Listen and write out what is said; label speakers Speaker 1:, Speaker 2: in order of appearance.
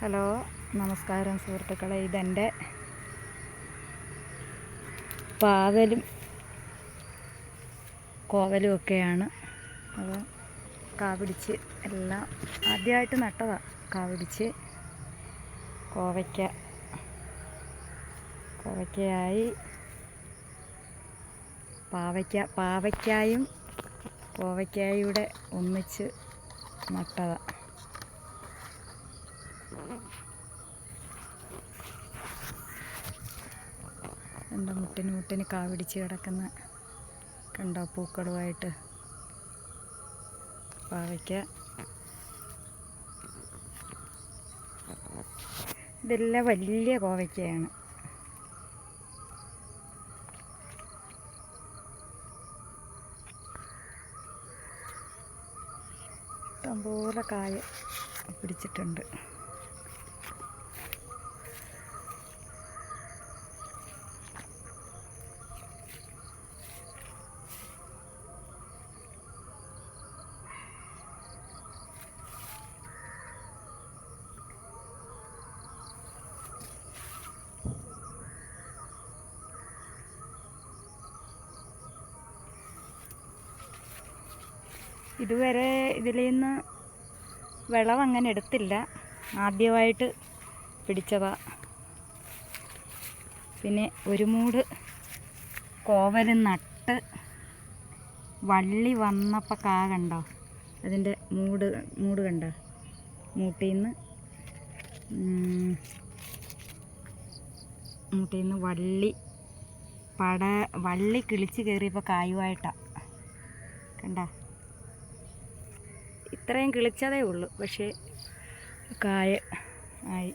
Speaker 1: Hello നമസ്കാരം സുഹൃത്തുക്കളെ. ഇതെന്റെ പാവലും കോവലും ഒക്കെയാണ്. അത് കാവിടിച്ച് എല്ലാം ആദ്യമായിട്ട് നട്ടതാണ് കാവിടിച്ച് കോവയ്ക്ക. കോവയ്ക്കയായി പാവയ്ക്ക. പാവയ്ക്കായും കോവയ്ക്കായൂടെ ഒന്നിച്ച് നട്ടതാണ് എന്റെ മുട്ടിന് മുട്ടിന് കാവിടിച്ച് കിടക്കുന്ന കണ്ടോ പൂക്കളുമായിട്ട്. പാവയ്ക്ക. ഇതെല്ലാം വലിയ കോവയ്ക്കയാണ്. ഇഷ്ടംപോലെ കായ പിടിച്ചിട്ടുണ്ട്. ഇതുവരെ ഇതിൽ നിന്ന് വിളവ് അങ്ങനെ എടുത്തില്ല. ആദ്യമായിട്ട് പിടിച്ചതാ. പിന്നെ ഒരു മൂട് കോവൽ നട്ട് വള്ളി വന്നപ്പോൾ കാ കണ്ടോ? അതിന്റെ മൂട് മൂട് കണ്ടോ? മൂട്ടിൽ നിന്ന് മൂട്ടിൽ നിന്ന് വള്ളി പട വള്ളി കിളിച്ച് കയറിയപ്പോൾ കായുമായിട്ടാണ് കണ്ടോ? ഇത്രയും കിളിച്ചതേ ഉള്ളൂ. പക്ഷേ കായ ആയി.